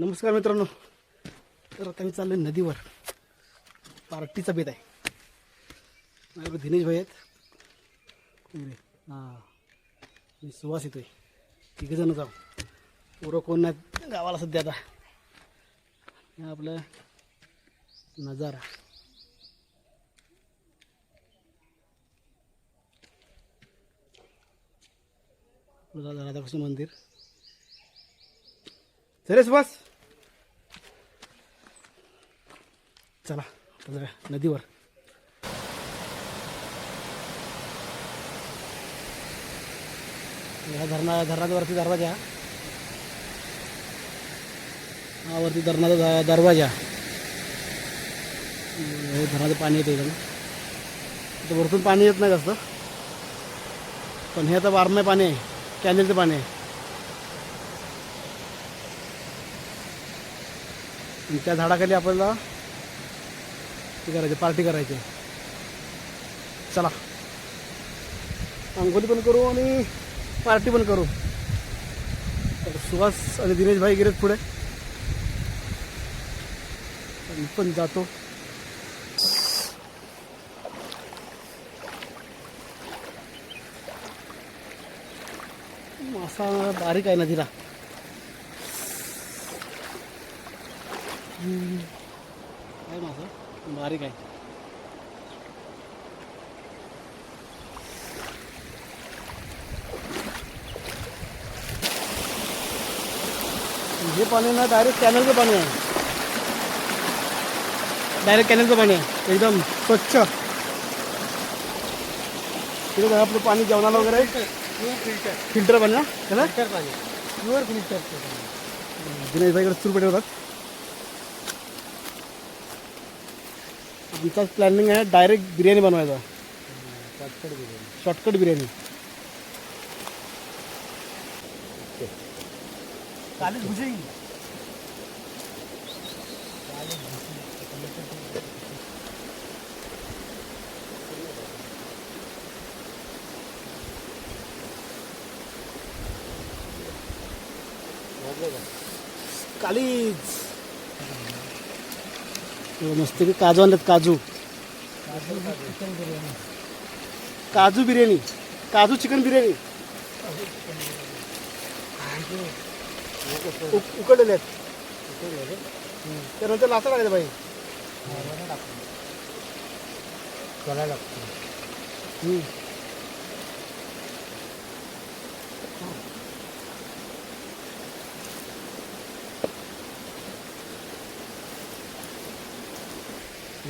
नमस्कार मित्रांनो. तर आता मी चाललो नदीवर. पार्टीचा बेत आहे. माझ्याकडे दिनेश भाई आहेत. हां मी सुवास येतोय. तिघे जण जाऊ. पोरं कोण नाही गावाला सध्या आता. हे आपलं नजारा. राधाकृष्ण मंदिर. चले सुभाष चला आता नदीवर. या धरणा धरणाच्या वरती दरवाजा. हा वरती धरणाचा दरवाजा. हे धरणाचं पाणी येतं इथं इथं वरतून पाणी येत नाही जास्त. पण हे आता वारमय पाणी आहे कॅनेलचं पाणी आहे. त्या झाडाखाली आपल्याला ते करायचे पार्टी करायची. चला. अंघोली पण करू आणि पार्टी पण करू. तर सुहास आणि दिनेश भाई गेलेत पुढे. मी पण जातो. मासा बारीक आहे ना तिला. मासा? बारीक आहे हे पाणी ना डायरेक्ट कॅनलचं पाणी आहे डायरेक्ट कॅनलचं पाणी आहे एकदम स्वच्छ। तिकडे आपलं पाणी जेवणाला वगैरे फिल्टर पाणी ना? त्याला फिल्टर पाणी प्युअर फिल्टर दिनेश भाईकडे चुरपेटे होतात आमचा प्लॅनिंग आहे डायरेक्ट बिर्याणी बनवायचा शॉर्टकट बिर्याणी शॉर्टकट बिर्याणी कालीज मस्त की काजू आणलेत काजू. काजू बिर्याणी. काजू चिकन बिर्याणी. उक- उकडलेले आहेत. त्यानंतर नाचा टाकायचं बाई. लागतो.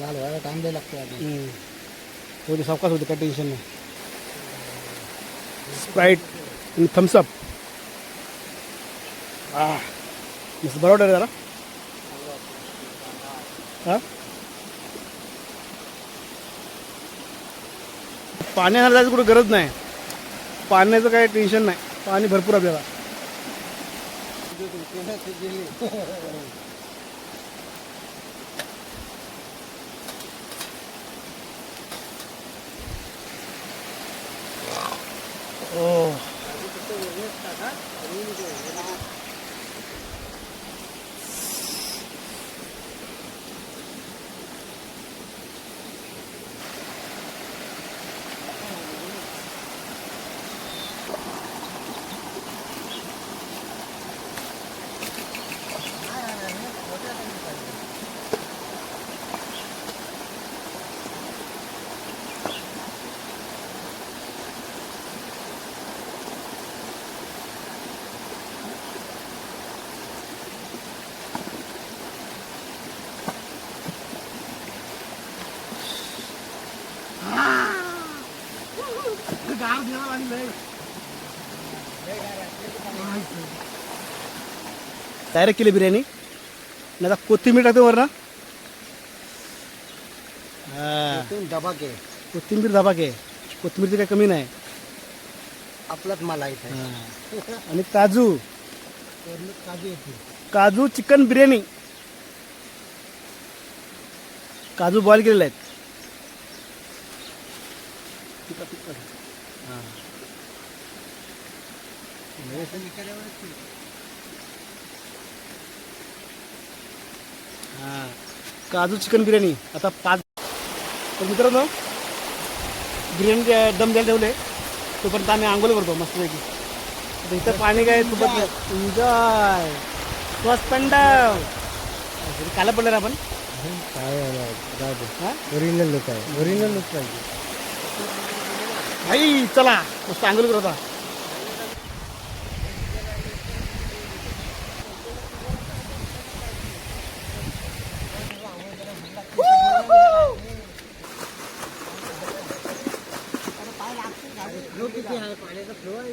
लाल व्हायला टाइम द्यायला लागतो हम्म. होते सावकाश होते काय टेन्शन नाही स्प्राईट आणि थम्सअप हा मस्त बरोबर आहे जरा हा पाण्याला जायचं कुठं गरज नाही पाण्याचं काही टेन्शन नाही पाणी भरपूर आपल्याला डायरेक्ट केली बिर्याणी. नाही कोथिंबीर टाकतो वर ना घे कोथिंबीर दाबा घे कोथिंबीरची काही कमी नाही. आपलाच मला इथे. हा. आणि काजू. काजू येते. काजू चिकन बिर्याणी. काजू बॉईल केलेले आहेत. हा. काजू चिकन बिर्याणी. आता पाच तर मित्रांनो बिर्याणी दम द्यायला ठेवले तोपर्यंत आम्ही आंघोळ करतो मस्तपैकी. इथं पाणी काय सोबत एन्जॉय पंडाव. काला पडलं आपण. काय ओरिजिनल लुक आहे. ओरिजिनल लुक पाहिजे. भाई चला. मस्त आंघोळ करू आता फ्लो किती आहे पाण्याचा फ्लो आहे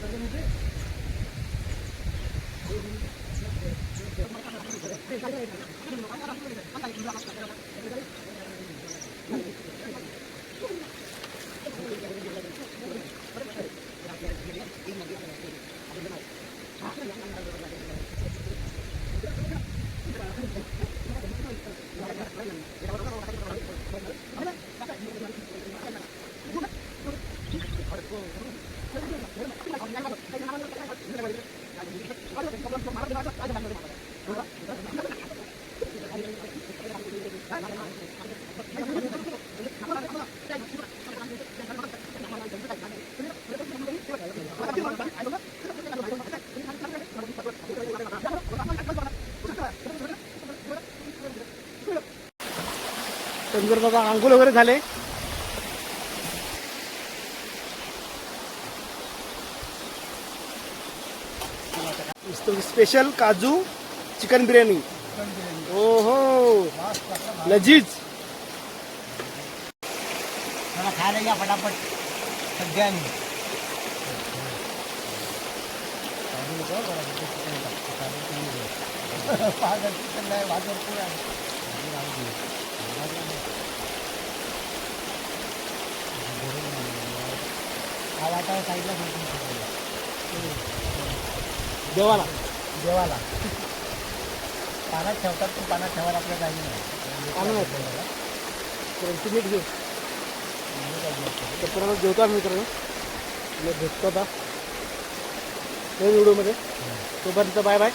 Thank you. बाबा आंघोळ वगैरे झाले? स्पेशल काजू चिकन बिर्याणी. हो हो लजीज. मला खायला या फटाफट. सगळ्यांनी पागल चिकन नाही भाजर हा साईडला देवाला. देवाला. पाण्यात ठेवतात पण पाण्यात ठेवायला आपल्याला काही नाही. घेऊ तर परत जेवतो मित्रांनो. तुला भेटतो आता. नवीन व्हिडिओमध्ये. तोपर्यंत बाय बाय.